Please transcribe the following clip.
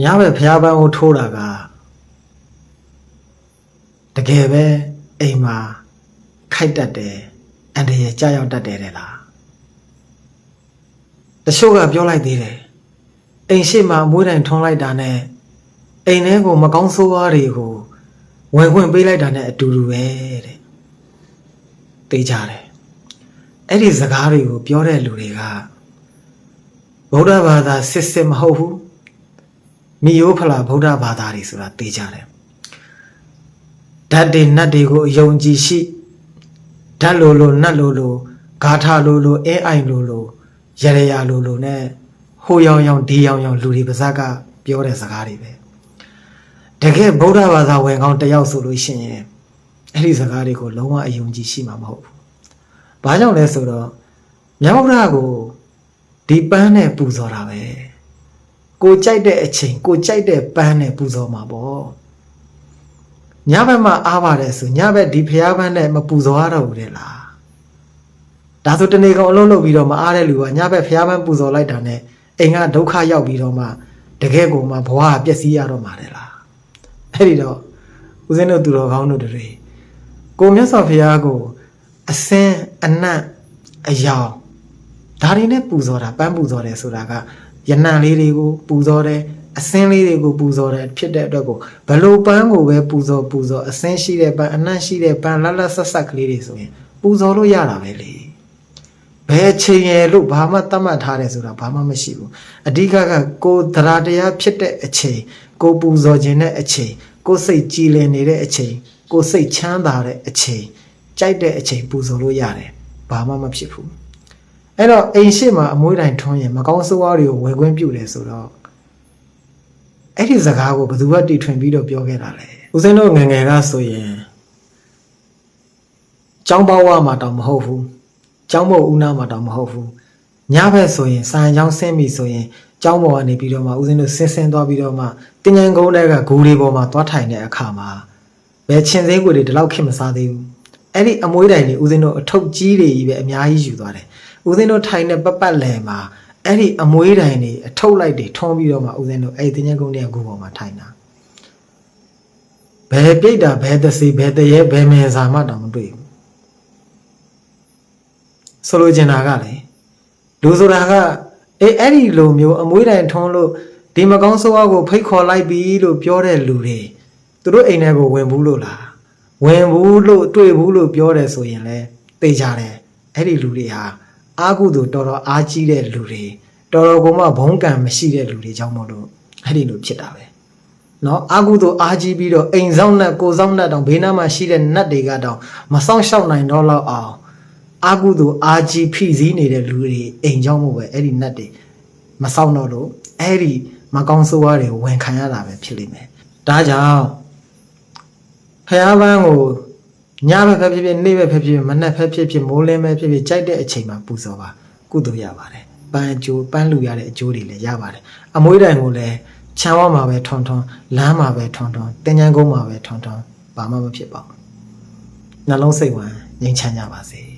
ညဘက်ဖျားပန်းကိုထိုးတာကတကယ်ပဲအိမ်မှာခိုက်တတ်တယ်အန်တရယ်ကြာရောက်တတ်တယ်တဲ့လားတချို့ကပြောလိုက်သေးတယ်အိမ်ရှိမှအမွှေးတိုင်ထွန်းလိုက်တာနဲ့အိမ်ထဲကိုမကောင်းဆိုးဝါးတွေကိုဝင်ခွင့်ပေးလိုက်တာနဲ့အတူတူပဲတဲ့သိကြတယ်အဲ့ဒီစကားတွေကိုပြောတဲ့လူတွေကဗုဒ္ဓဘာသာစစ်စစ်မဟုတ်ဘူး မိယိုးဖလာဗုဒ္ဓဘာသာတွေဆိုတာသိကြတယ်ဓာတ်တွေနတ်တွေကိုအယုံကြည်ရှိဓာတ်လိုလိုနတ်လိုလိုဂါထာလိုလိုအဲအိုင်လိုလိုရရရလိုလိုနဲ့ဟိုရောင်ရောင်ဒီရောင်ရောင်လူတွေပါဇက်ကပြောတဲ့စကားတွေပဲတကယ်ဗုဒ္ဓဘာသာဝင်ကောင်းတစ်ယောက်ဆိုလို့ရှိရင်အဲ့ဒီစကားတွေကိုလုံးဝအယုံကြည်ရှိမှာမဟုတ်ဘူး။ဘာကြောင့်လဲဆိုတော့မြတ်ဗုဒ္ဓကိုဒီပန်းနဲ့ပူဇော်တာပဲ။ ကိုကြိုက်တဲ့အချိန်ကိုကြိုက်တဲ့ပန်းနဲ့ပူဇော်မှာပေါ့ညဘက်မှာအားပါတယ်ဆိုညဘက်ဒီဖျားပန်းနဲ့မပူဇော်ရတော့ဘူးတဲ့လားဒါဆိုတနေကုန်အလုံးလုံးပြီးတော့မအားတဲ့လူကညဘက်ဖျားပန်းပူဇော်လိုက်တာနဲ့အိမ်ကဒုက္ခရောက်ပြီးတော့မှတကယ်ကိုမှဘဝကပျက်စီးရတော့မှာတဲ့လားအဲ့ဒီတော့ဦးဇင်းတို့သူတော်ကောင်းတို့တွေကိုမြတ်စွာဘုရားကိုအစင်းအနတ်အယောင်ဒါတွေနဲ့ပူဇော်တာပန်းပူဇော်တယ်ဆိုတာက ယနံလေးတွေကိုပူဇော်တယ်အစင်းလေးတွေကိုပူဇော်တယ်ဖြစ်တဲ့အတွက်ကိုဘလို့ပန်းကိုပဲပူဇော်ပူဇော်အစင်းရှိတဲ့ပန်းအနံ့ရှိတဲ့ပန်းလတ်လတ်ဆက်ဆက်ကလေးတွေဆိုရင်ပူဇော်လို့ရတာပဲလေဘယ်ချိန်ရလို့ဘာမှသတ်မှတ်ထားတယ်ဆိုတာဘာမှမရှိဘူးအဓိကကကိုယ်တရားတရားဖြစ်တဲ့အချိန်ကိုပူဇော်ခြင်းတဲ့အချိန်ကိုစိတ်ကြည်လင်နေတဲ့အချိန်ကိုစိတ်ချမ်းသာတဲ့အချိန်ကြိုက်တဲ့အချိန်ပူဇော်လို့ရတယ်ဘာမှမဖြစ်ဘူး အဲ့တော့အိမ်ရှိမှာအမွှေးတိုင်ထွန်းရင်မကောင်းဆိုးဝါးတွေကိုဝယ်ခွင့်ပြုတယ်ဆိုတော့အဲ့ဒီစကားကိုဘယ်သူကတီထွင်ပြီးတော့ပြောခဲ့တာလဲဦးစင်းတို့ငယ်ငယ်ကဆိုရင်ကျောင်းပေါဝမှာတောင်မဟုတ်ဘူးကျောင်းဘုတ်ဦးနာမှာတောင်မဟုတ်ဘူးညဘက်ဆိုရင်ဆိုင်ကျောင်းဆင်းပြီဆိုရင်ကျောင်းပေါ်ကနေပြီးတော့မှဦးစင်းတို့ဆင်းဆင်းသွားပြီးတော့မှတင်ញံကုန်းတွေကဂူလေးပေါ်မှာသွားထိုင်တဲ့အခါမှာဘယ်ချင်းစင်းကိုတွေဒီလောက်ခင်မစားသေးဘူးအဲ့ဒီအမွှေးတိုင်တွေဦးစင်းတို့အထုပ်ကြီးတွေကြီးပဲအများကြီးယူသွားတယ် ဦးဇင်းတို့ထိုင်တဲ့ပတ်ပတ်လည်မှာအဲ့ဒီအမွေးတိုင်တွေအထုပ်လိုက်တွေထုံးပြီးတော့မှဦးဇင်းတို့အဲ့ဒီတင်ញကုန်းတဲ့ဂူပေါ်မှာထိုင်တာဘယ်ပြိတ္တာဘယ်သစီဘယ်တရေဘယ်မင်းစာမှတောင်မတွေ့ဘူးဆိုလိုချင်တာကလေလူဆိုတာကအေးအဲ့ဒီလိုမျိုးအမွေးတိုင်ထုံးလို့ဒီမကောင်းဆိုးဝါးကိုဖိတ်ခေါ်လိုက်ပြီလို့ပြောတဲ့လူတွေသူတို့အိမ်ထဲကိုဝင်ဘူးလို့လားဝင်ဘူးလို့တွေ့ဘူးလို့ပြောတယ်ဆိုရင်လေသိကြတယ်အဲ့ဒီလူတွေဟာ အာကုသူတော်တော်အားကြီးတဲ့လူတွေတော်တော်ကမှဘုံကံမရှိတဲ့လူတွေကြောင့်မို့လို့အဲ့ဒီလိုဖြစ်တာပဲနော်အာကုသူအားကြီးပြီးတော့အိမ်ဆောင်နဲ့ကိုဆောင်နဲ့တောင်ဘေးနားမှာရှိတဲ့နတ်တွေကတောင်မဆောင်ရှောက်နိုင်တော့လောက်အောင်အာကုသူအားကြီးဖိစည်းနေတဲ့လူတွေအိမ်ကြောင့်မို့ပဲအဲ့ဒီနတ်တွေမဆောင်တော့လို့အဲ့ဒီမကောင်းဆိုးဝါးတွေဝန်ခံရတာပဲဖြစ်လိမ့်မယ်ဒါကြောင့်ဖះပန်းကို ညဘက်ဖက်ဖြစ်ဖြစ်နေ့ဘက်ဖက်ဖြစ်ဖြစ်မနက်ဖက်ဖြစ်ဖြစ်မိုးလင်းပဲဖြစ်ဖြစ်ကြိုက်တဲ့အချိန်မှာပူဇော်ပါကုသိုလ်ရပါတယ်ပန်းအကျိုးပန်းလူရတဲ့အကျိုးတွေလည်းရပါတယ်အမွေးတိုင်ကိုလည်းချမ်းဝမှာပဲထွန်ထွန်လမ်းမှာပဲထွန်ထွန်တင်ញံကုန်းမှာပဲထွန်ထွန်ဘာမှမဖြစ်ပါဘူးနှလုံးစိတ်ဝမ်းငြိမ်းချမ်းကြပါစေ